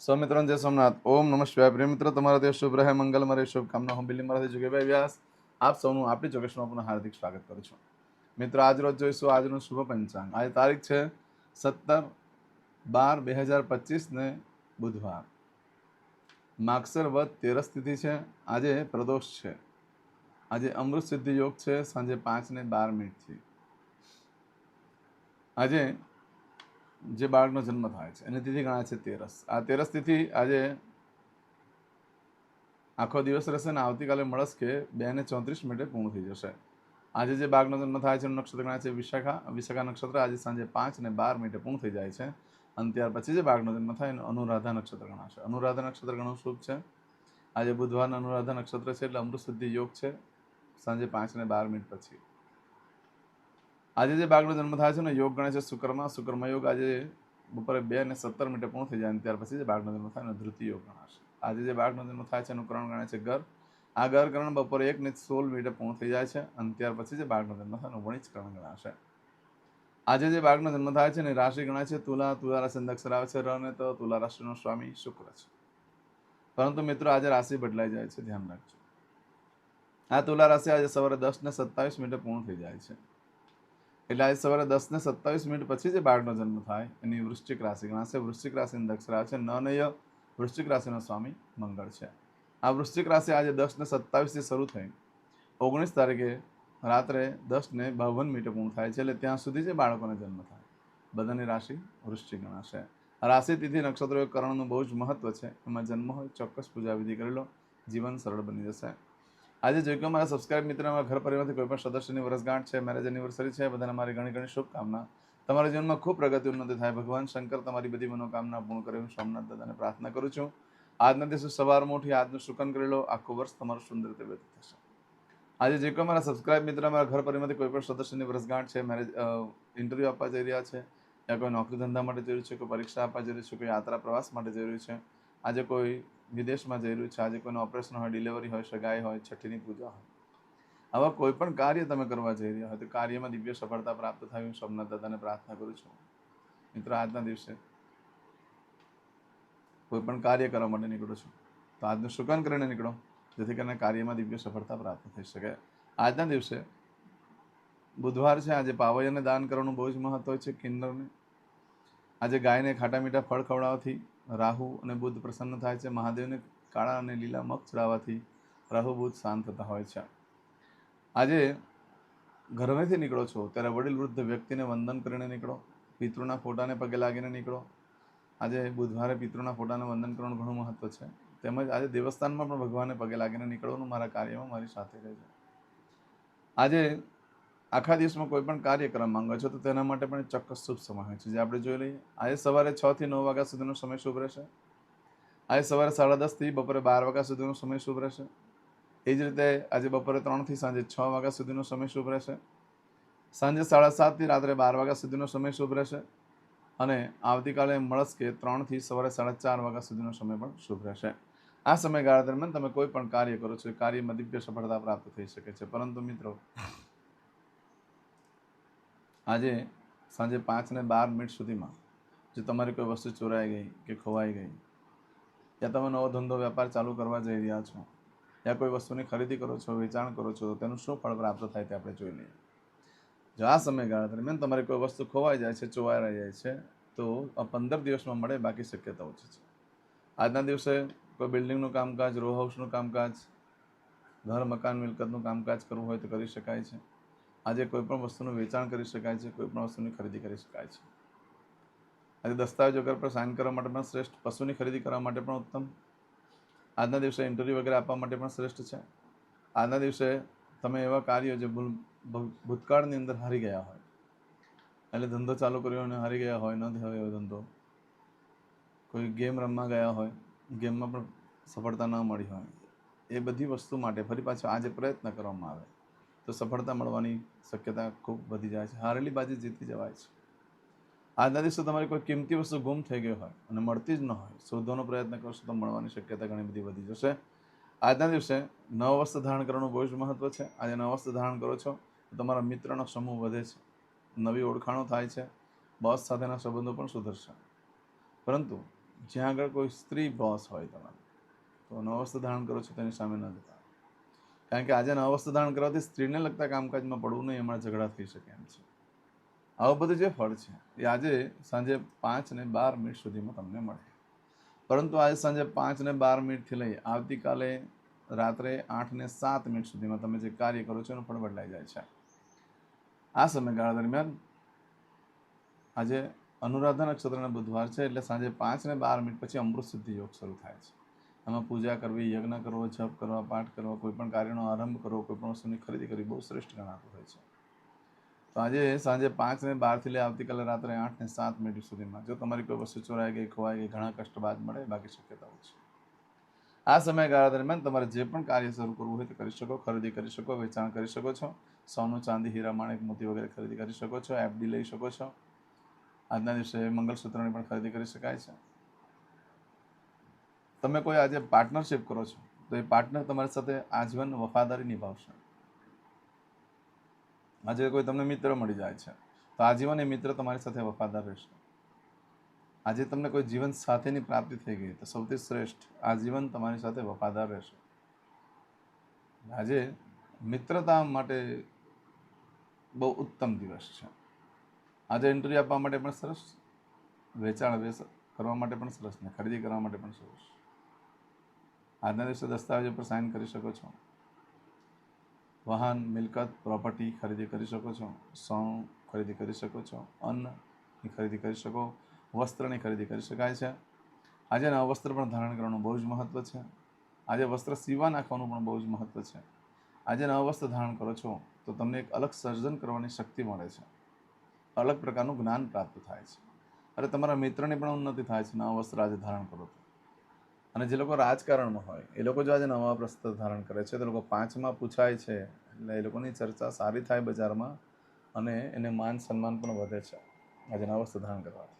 સ્વમિત્રણ જય સોમનાથ. ઓમ નમઃ પ્રિય મિત્રો, તમારા તે શુભ રહે, મંગલ રહે શુભકામના. હું બિલ્લી મારાથી જુગેભાઈ વ્યાસ. આપ સૌનું આપણી ચોકેશમાં પુનઃ હાર્દિક સ્વાગત કરું છું. મિત્રો, આજ રોજ જોઈશું આજનું શુભ પંચાંગ. આજે તારીખ છે સત્તર બાર બે હજાર પચીસને બુધવાર. માગસર વધ તેરસ તિથિ છે. આજે પ્રદોષ છે. આજે અમૃત સિદ્ધિ યોગ છે. સાંજે પાંચ ને બાર મિનિટથી. આજે જે બાળકનો જન્મ થાય છે. એની તિથિ ગણાય છે તેરસ. આ તેરસ તિથિ આજે આખો દિવસ રહેશે ને આવતીકાલે મળસ કે બે ને ચોત્રીસ મિનિટે પૂર્ણ થઈ જશે. આજે જે બાળકનો જન્મ થાય છે એનું નક્ષત્ર ગણાય છે વિશાખા. વિશાખા નક્ષત્ર આજે સાંજે પાંચ ને બાર મિનિટે પૂર્ણ થઈ જાય છે. અને ત્યાર પછી જે બાળકનો જન્મ થાય એનું અનુરાધા નક્ષત્ર ગણાશે અનુરાધા નક્ષત્ર ઘણું શુભ છે. આજે બુધવારના અનુરાધા નક્ષત્ર છે એટલે અમૃત સિદ્ધિ યોગ છે. સાંજે પાંચ ને બાર મિનિટ પછી. આજે જે બાગનો જન્મ થાય છે ને, યોગ ગણે છે શુક્રમાં શુક્રમ યોગ આજે બપોરે બે અને સત્તર મિનિટે પૂર્ણ થઈ જાય અને ત્યાર પછી જે બાગનો જન્મ થાય એનો ધૃતિ યોગ ગણાશે. આજે જે બાગનો જન્મ થાય છે એનું કરણ ગણાય છે ગર આ ગર કરણ બપોરે એક ને સોળ મિનિટે પૂર્ણ થઈ જાય છે અને ત્યાર પછી જે બાગનો જન્મ થાય એનું વણિજ કરણ ગણાશે. આજે જે બાગનો જન્મ થાય છે ને, રાશિ ગણાય છે, તુલા તુલા રાશિ અક્ષર આવે છે, ર ને તો તુલા રાશિનો સ્વામી શુક્ર છે. પરંતુ મિત્રો આજે રાશિ બદલાઈ જાય છે, ધ્યાન રાખજો. આ તુલા રાશિ આજે સવારે દસ ને સત્તાવીસ મિનિટે પૂર્ણ થઈ જાય છે. એટલે આજે સવારે દસ ને સત્તાવીસ મિનિટ પછી જે બાળકનો જન્મ થાય, એની વૃશ્ચિક રાશિ ગણાશે. વૃશ્ચિક રાશિની દક્ષરા છે નનય વૃશ્ચિક રાશિનો સ્વામી મંગળ છે. આ વૃશ્ચિક રાશિ આજે દસ ને સત્તાવીસથી શરૂ થઈ. ઓગણીસ તારીખે રાત્રે દસ ને બાવન મિનિટે પૂર્ણ થાય છે, એટલે ત્યાં સુધી જે બાળકોને જન્મ થાય. બધાની રાશિ વૃશ્ચિક ગણાશે. રાશિ, તિથિ, નક્ષત્રો એ કરણનું બહુ જ મહત્વ છે. એમાં જન્મ હોય, ચોક્કસ પૂજા વિધિ કરી લો, જીવન સરળ બની જશે. આજે જોઈ કે મારા સબસ્ક્રાઇબ મિત્ર અમારા ઘર પરિવારથી કોઈ પણ સદસ્યની વર્ષગાંઠ છે મેરેજ એનિવર્સરી છે, બધાને મારી ઘણી ઘણી શુભકામના. તમારા જીવનમાં ખૂબ પ્રગતિ ઉન્નતિ થાય. ભગવાન શંકર તમારી બધી મનોકામના પૂર્ણ કરે. હું સોમનાથ દાદાને પ્રાર્થના કરું છું. આજના દિવસે સવારમાં ઉઠી આજનું શુકન કરી લો. આખું વર્ષ તમારું સુંદર રીતે વ્યતીત થશે. આજે જે કોઈ મારા સબસ્ક્રાઇબ મિત્ર મારા ઘર પરિવારથી કોઈ પણ સદસ્યની વર્ષગાંઠ છે મેરેજ ઇન્ટરવ્યૂ આપવા જઈ રહ્યા છે, યા કોઈ નોકરી ધંધા માટે જઈ રહ્યું છે, કોઈ પરીક્ષા આપવા જઈ રહ્યું છે, કોઈ યાત્રા પ્રવાસ માટે જઈ રહ્યું છે, આજે કોઈ વિદેશમાં જઈ રહ્યું છે. આજે કોઈનું ઓપરેશન હોય ડિલિવરી હોય, સગાઈ હોય, છઠ્ઠીની પૂજા હોય. આવા કોઈ પણ કાર્ય તમે કરવા જઈ રહ્યા હોય, તો કાર્યમાં દિવ્ય સફળતા પ્રાપ્ત થાય હું સોમનાથ દાદાને પ્રાર્થના કરું છું. મિત્રો, આજના દિવસે કોઈ પણ કાર્ય કરવા માટે નીકળો છું, તો આજનું શુકન કરીને નીકળો, જેથી કરીને કાર્યમાં દિવ્ય સફળતા પ્રાપ્ત થઈ શકે. આજના દિવસે બુધવાર છે, આજે પાવૈયાને દાન કરવાનું બહુ જ મહત્વ છે કિન્નરને. આજે ગાયને ખાટા મીઠા ફળ ખવડાવવાથી રાહુ અને બુધ પ્રસન્ન થાય છે. મહાદેવને કાળા અને લીલા મગ ચડાવવાથી રાહુ, બુધ શાંત થતા હોય છે. આજે ઘરમેથી નીકળો છો, ત્યારે વડીલ વૃદ્ધ વ્યક્તિને વંદન કરીને નીકળો. પિતૃના ફોટાને પગે લાગીને નીકળો. આજે બુધવારે પિતૃના ફોટાને વંદન કરવાનું ઘણું મહત્ત્વ છે. તેમજ આજે દેવસ્થાનમાં પણ ભગવાનને પગે લાગીને નીકળવાનું મારા કાર્યમાં મારી સાથે રહેજો આજે આખા દિવસમાં કોઈ પણ કાર્ય માંગો છો, તો તેના માટે પણ ચોક્કસ શુભ સમય હોય છે. જે આપણે જોઈ લઈએ, આજે સવારે છ થી નવ વાગ્યા સુધીનો સમય શુભ રહેશે. આજે સવારે સાડા દસથી બપોરે બાર વાગ્યા સુધીનો સમય શુભ રહેશે. એ જ રીતે આજે બપોરે ત્રણથી સાંજે છ વાગ્યા સુધીનો સમય શુભ રહેશે. સાંજે સાડા સાતથી રાત્રે બાર વાગ્યા સુધીનો સમય શુભ રહેશે. અને આવતીકાલે મળશ કે ત્રણથી સવારે સાડા ચાર વાગ્યા સુધીનો સમય પણ શુભ રહેશે. આ સમયગાળા દરમિયાન તમે કોઈ પણ કાર્ય કરો છો કાર્યમાં દિવ્ય સફળતા પ્રાપ્ત થઈ શકે છે. પરંતુ મિત્રો આજે સાંજે પાંચને બાર મિનિટ સુધીમાં જો તમારી કોઈ વસ્તુ ચોરાઈ ગઈ કે ખોવાઈ ગઈ, યા તમે નવો ધંધો વેપાર ચાલુ કરવા જઈ રહ્યા છો, યા કોઈ વસ્તુની ખરીદી કરો છો, વેચાણ કરો છો, તો તેનું શું ફળ પ્રાપ્ત થાય તે આપણે જોઈ લઈએ. જો આ સમયગાળા દરમિયાન તમારી કોઈ વસ્તુ ખોવાઈ જાય છે ચોવાઈ રહી જાય છે, તો આ પંદર દિવસમાં મળે, બાકી શક્યતા ઓછી છે. આજના દિવસે કોઈ બિલ્ડિંગનું કામકાજ રો હાઉસનું કામકાજ, ઘર, મકાન, મિલકતનું કામકાજ કરવું હોય તો કરી શકાય છે. આજે કોઈપણ વસ્તુનું વેચાણ કરી શકાય છે કોઈપણ વસ્તુની ખરીદી કરી શકાય છે. આજે દસ્તાવેજ વગર પર સાઇન કરવા માટે પણ શ્રેષ્ઠ, પશુની ખરીદી કરવા માટે પણ ઉત્તમ. આજના દિવસે ઇન્ટરવ્યૂ વગેરે આપવા માટે પણ શ્રેષ્ઠ છે. આજના દિવસે તમે એવા કાર્યો જે ભૂલ ભૂતકાળની અંદર હારી ગયા હોય, એટલે ધંધો ચાલુ કર્યો અને હારી ગયા હોય, ન થયો એવો ધંધો, કોઈ ગેમ રમવા ગયા હોય ગેમમાં પણ સફળતા ન મળી હોય, એ બધી વસ્તુ માટે ફરી પાછો આજે પ્રયત્ન કરવામાં આવે. તો સફળતા મળવાની શક્યતા ખૂબ વધી જાય છે. હારેલી બાજી જીતી જવાય છે. આજના દિવસે તમારી કોઈ કિંમતી વસ્તુ ગુમ થઈ ગઈ હોય અને મળતી જ ન હોય, શોધવાનો પ્રયત્ન કરશો તો મળવાની શક્યતા ઘણી બધી વધી જશે. આજના દિવસે નવ વસ્ત્ર ધારણ કરવાનું બહુ જ મહત્વ છે. આજે નવ વસ્ત્ર ધારણ કરો છો, તો તમારા મિત્રનો સમૂહ વધે છે. નવી ઓળખાણો થાય છે. બોસ સાથેના સંબંધો પણ સુધરશે. પરંતુ જ્યાં આગળ કોઈ સ્ત્રી બોસ હોય તમારે, તો નવસ્ત્ર ધારણ કરો છો તેની સામે ન જતા. કારણ કે આજે નવસ્ત્ર ધારણ કરવાથી સ્ત્રીને લગતા કામકાજમાં પડવું નહીં, એમાં ઝઘડા થઈ શકે એમ છે. આવું બધું જે ફળ છે, એ આજે સાંજે પાંચ ને બાર મિનિટ સુધીમાં તમને મળે. પરંતુ આજે સાંજે પાંચ ને બાર મિનિટથી લઈ આવતીકાલે રાત્રે આઠ ને સાત મિનિટ સુધીમાં તમે જે કાર્ય કરો છો એનું પણ બદલાઈ જાય છે. આ સમયગાળા દરમિયાન આજે અનુરાધા નક્ષત્રના બુધવાર છે એટલે સાંજે પાંચ ને બાર મિનિટ પછી અમૃત સિદ્ધિ યોગ શરૂ થાય છે. એમાં પૂજા કરવી, યજ્ઞ કરવો, જપ કરવા, પાઠ કરવો, કોઈ પણ કાર્યનો આરંભ કરવો, કોઈ પણ વસ્તુની ખરીદી કરવી બહુ શ્રેષ્ઠ ગણાતું હોય છે. તો આજે સાંજે પાંચ ને બારથી લઈ આવતીકાલે રાત્રે આઠ ને સાત મિનિટ સુધીમાં જો તમારી કોઈ વસ્તુ ચોરાઈ ગઈ, ખોવાઈ ગઈ, ઘણા કષ્ટ બાદ મળે બાકી શક્યતાઓ છે. આ સમયગાળા દરમિયાન તમારે જે પણ કાર્ય શરૂ કરવું હોય તે કરી શકો, ખરીદી કરી શકો, વેચાણ કરી શકો છો, સોનું, ચાંદી, હીરા, માણેક, મોતી વગેરે ખરીદી કરી શકો છો એફડી લઈ શકો છો. આજના દિવસે મંગલસૂત્રની પણ ખરીદી કરી શકાય છે. તમે કોઈ આજે પાર્ટનરશિપ કરો છો, તો એ પાર્ટનર તમારી સાથે આજીવન વફાદારી નિભાવશે. આજે કોઈ તમને મિત્ર મળી જાય છે, તો આજીવન એ મિત્ર તમારી સાથે વફાદાર રહેશે. આજે તમને કોઈ જીવન સાથેની પ્રાપ્તિ થઈ ગઈ, તો સૌથી શ્રેષ્ઠ આજીવન તમારી સાથે વફાદાર રહેશે. આજે મિત્રતા માટે બહુ ઉત્તમ દિવસ છે. આજે ઇન્ટરવ્યૂ આપવા માટે પણ સરસ, વેચાણ કરવા માટે પણ સરસ ને ખરીદી કરવા માટે પણ સરસ. આજના દિવસે દસ્તાવેજો પર સાઇન કરી શકો છો. વાહન, મિલકત પ્રોપર્ટી ખરીદી કરી શકો છો. સોનું ખરીદી કરી શકો છો. અન્નની ખરીદી કરી શકો. વસ્ત્રની ખરીદી કરી શકાય છે. આજે નવા વસ્ત્ર પણ ધારણ કરવાનું બહુ જ મહત્ત્વ છે. આજે વસ્ત્ર સીવા નાખવાનું પણ બહુ જ મહત્ત્વ છે. આજે નવા વસ્ત્ર ધારણ કરો છો, તો તમને એક અલગ સર્જન કરવાની શક્તિ મળે છે. અલગ પ્રકારનું જ્ઞાન પ્રાપ્ત થાય છે. અરે તમારા મિત્રની પણ ઉન્નતિ થાય છે. નવા વસ્ત્ર આજે ધારણ કરો તો. અને જે લોકો રાજકારણમાં હોય, એ લોકો જો આજે નવા વસ્ત્ર ધારણ કરે છે, તો લોકો પાંચમાં પૂછાય છે, એટલે એ લોકોની ચર્ચા સારી થાય બજારમાં અને એને માન સન્માન પણ વધે છે, આજે નવા વસ્ત્ર ધારણ કરવાથી.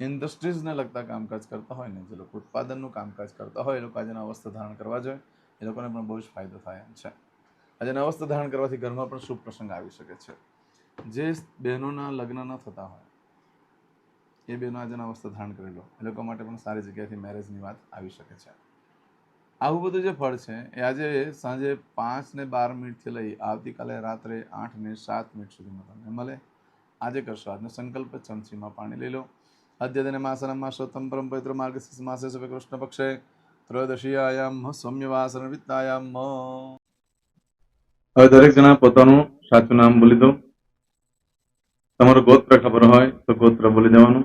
ઇન્ડસ્ટ્રીઝને લગતા કામકાજ કરતા હોય ને, જે લોકો ઉત્પાદનનું કામકાજ કરતા હોય, એ લોકો આજે નવા વસ્ત્ર ધારણ કરવા જોઈએ, એ લોકોને પણ બહુ જ ફાયદો થાય એમ છે. આજે નવા વસ્ત્ર ધારણ કરવાથી ઘરમાં પણ શુભ પ્રસંગ આવી શકે છે. જે બહેનોના લગ્ન ન થતા હોય એ બેનો આજે વસ્ત્ર ધારણ કરી લો. એ લોકો માટે પણ સારી જગ્યાએથી મેરેજની વાત આવી શકે છે. આવું બધું જે ફળ છે, એ આજે સાંજે પાંચ ને બાર મિનિટથી લઈ આવતીકાલે રાત્રે આઠ ને સાત મિનિટ સુધીમાં તમને મળે. આજે કરશો આજનો સંકલ્પ, ચમચીમાં પાણી લઈ લો. અદ્યતને માસનમ માસોત્તમ પરમ પવિત્ર માર્ગ માસે સવે કૃષ્ણ પક્ષે. ત્રયોદશીયાયામ સૌમ્યવાસન વિત્તાયામ હવે દરેક જણા પોતાનું સાચું નામ બોલી દો. તમારું ગોત્ર ખબર હોય તો ગોત્ર બોલી દેવાનું.